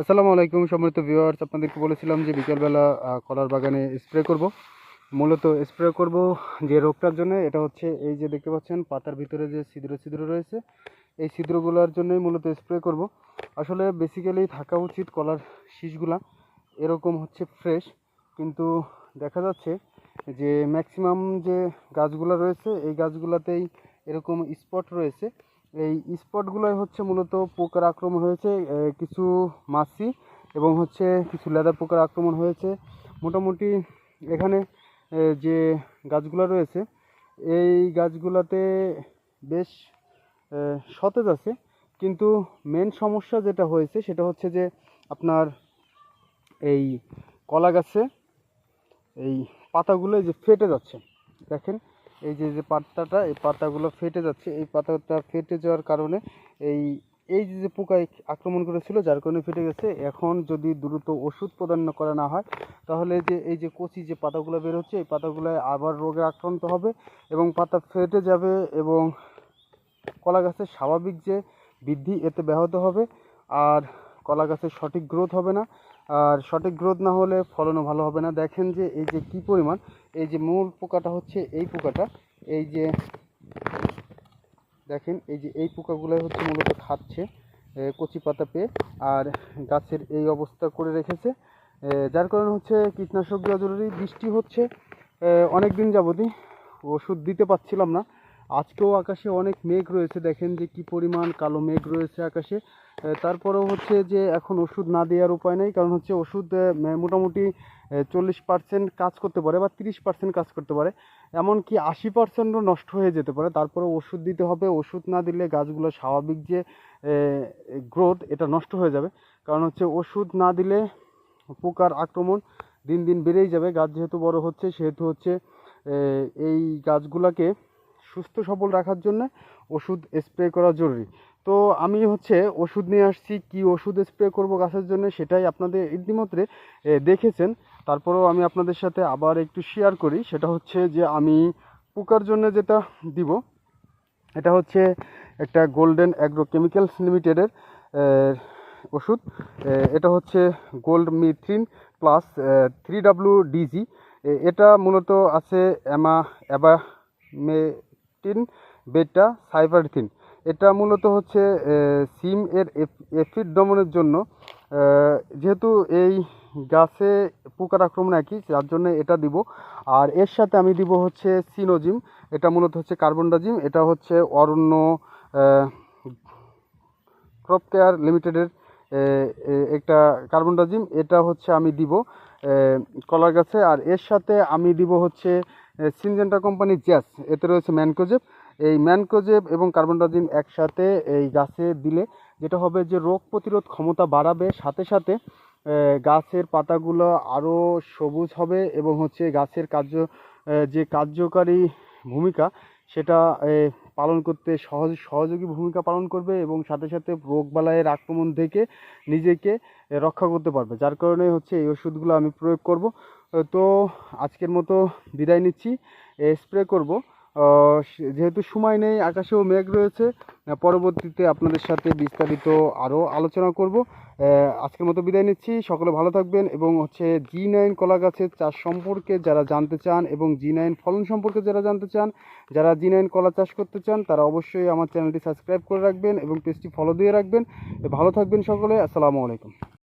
আসসালামু আলাইকুম সম্মানিত ভিউয়ার্স। আপনাদেরকে বলেছিলাম যে বিকেলবেলা কলার বাগানে স্প্রে করব। মূলত স্প্রে করব যে রোগটার জন্য, এটা হচ্ছে এই যে দেখতে পাচ্ছেন, পাতার ভিতরে যে ছিদ্র ছিদ্র রয়েছে, এই ছিদ্রগুলোর জন্যই মূলত স্প্রে করব। আসলে বেসিক্যালি থাকা উচিত কলার শীষগুলা, এরকম হচ্ছে ফ্রেশ কিন্তু দেখা যাচ্ছে যে ম্যাক্সিমাম যে গাছগুলো রয়েছে, এই গাছগুলোতেই এরকম স্পট রয়েছে। এই স্পটগুলোই হচ্ছে মূলত পোকার আক্রমণ হয়েছে কিছু মাছি এবং হচ্ছে কিছু লেদা পোকার আক্রমণ হয়েছে। মোটামুটি এখানে যে গাছগুলো রয়েছে, এই গাছগুলোতে বেশ সতেজ আছে। কিন্তু মেন সমস্যা যেটা হয়েছে সেটা হচ্ছে যে আপনার এই কলা গাছে এই পাতাগুলো যে ফেটে যাচ্ছে। দেখেন এই যে যে পাতাটা এই পাতাগুলো ফেটে যাচ্ছে। এই পাতাটা ফেটে যাওয়ার কারণে এই এই যে যে পোকায় আক্রমণ করেছিল, যার কারণে ফেটে গেছে। এখন যদি দ্রুত ওষুধ প্রদান করা না হয়, তাহলে যে, এই যে কচি যে পাতাগুলো বের হচ্ছে, এই পাতাগুলোয় আবার রোগে আক্রান্ত হবে এবং পাতা ফেটে যাবে এবং কলা গাছের স্বাভাবিক যে বৃদ্ধি, এতে ব্যাহত হবে। আর কলা গাছের সঠিক গ্রোথ হবে না। আর সঠিক গ্রোথ না হলে ফলনও ভালো হবে না। দেখেন যে এই যে কী পরিমাণ, এই যে মূল পোকাটা হচ্ছে এই পোকাটা, এই যে দেখেন, এই যে এই পোকাগুলোই হচ্ছে মূলত খাচ্ছে কচি পাতা পেয়ে, আর গাছের এই অবস্থা করে রেখেছে। যার কারণে হচ্ছে কীটনাশক দেওয়া জরুরি। বৃষ্টি হচ্ছে অনেক দিন যাবতই ওষুধ দিতে পারছিলাম না আজকেও আকাশে অনেক মেঘ রয়েছে, দেখেন যে কি পরিমাণ কালো মেঘ রয়েছে আকাশে। তারপরেও হচ্ছে যে এখন ওষুধ না দেওয়ার উপায় নেই, কারণ হচ্ছে ওষুধ মোটামুটি চল্লিশ পার্সেন্ট কাজ করতে পারে বা তিরিশ পার্সেন্ট কাজ করতে পারে। এমনকি আশি পার্সেন্টও নষ্ট হয়ে যেতে পারে। তারপরে ওষুধ দিতে হবে, ওষুধ না দিলে গাছগুলো স্বাভাবিক যে গ্রোথ, এটা নষ্ট হয়ে যাবে। কারণ হচ্ছে ওষুধ না দিলে পোকার আক্রমণ দিন দিন বেড়েই যাবে। গাছ যেহেতু বড় হচ্ছে, সেহেতু হচ্ছে এই গাছগুলোকে সুস্থ, সবল রাখার জন্য ওষুধ স্প্রে করা জরুরি। তো আমি হচ্ছে ওষুধ নিয়ে আসছি, কি ওষুধ স্প্রে করব গাছের জন্য সেটাই আপনাদের ইতিমধ্যে দেখেছেন। তারপরেও আমি আপনাদের সাথে আবার একটু শেয়ার করি, সেটা হচ্ছে যে আমি পোকার জন্য যেটা দিব, এটা হচ্ছে একটা গোল্ডেন অ্যাগ্রো কেমিক্যালস লিমিটেডের ওষুধ। এটা হচ্ছে গোল্ড মিথ্রিন প্লাস থ্রি ডাব্লু ডিজি এটা মূলত আছে অ্যামা অ্যাবামেটিন বেটা সাইবারথিন এটা মূলত হচ্ছে সিম এর এফিড দমনের জন্য। যেহেতু এই গাছে পোকার আক্রমণ একই, যার জন্য এটা দিব। আর এর সাথে আমি দিব হচ্ছে সিনোজিম। এটা মূলত হচ্ছে কার্বনডাজিম এটা হচ্ছে অরণ্য ক্রপ কেয়ার লিমিটেডের একটা কার্বনডাজিম এটা হচ্ছে আমি দিব কলার গাছে। আর এর সাথে আমি দিব হচ্ছে সিনজেন্টা কোম্পানির জ্যাস এতে রয়েছে ম্যানকোজেব। এই ম্যানকোজেব এবং কার্বনডাজিম একসাথে এই গাছে দিলে যেটা হবে যে রোগ প্রতিরোধ ক্ষমতা বাড়াবে। সাথে সাথে গাছের পাতাগুলো আরও সবুজ হবে এবং হচ্ছে গাছের কার্য যে কার্যকারী ভূমিকা সেটা পালন করতে সহজ, সহযোগী ভূমিকা পালন করবে এবং সাথে সাথে রোগবালাইয়ের আক্রমণ থেকে নিজেকে রক্ষা করতে পারবে। যার কারণে হচ্ছে এই ওষুধগুলো আমি প্রয়োগ করব। তো আজকের মতো বিদায় নিচ্ছি। স্প্রে করব। যেহেতু সময় নেই, আকাশেও মেঘ রয়েছে পরবর্তীতে আপনাদের সাথে বিস্তারিত আরও আলোচনা করব। আজকের মতো বিদায় নিচ্ছি। সকলে ভালো থাকবেন এবং হচ্ছে জি নাইন কলা গাছের চাষ সম্পর্কে যারা জানতে চান এবং জি নাইন ফলন সম্পর্কে যারা জানতে চান, যারা জি নাইন কলা চাষ করতে চান, তারা অবশ্যই আমার চ্যানেলটি সাবস্ক্রাইব করে রাখবেন এবং পেজটি ফলো দিয়ে রাখবেন। ভালো থাকবেন সকলে। আসসালামু আলাইকুম।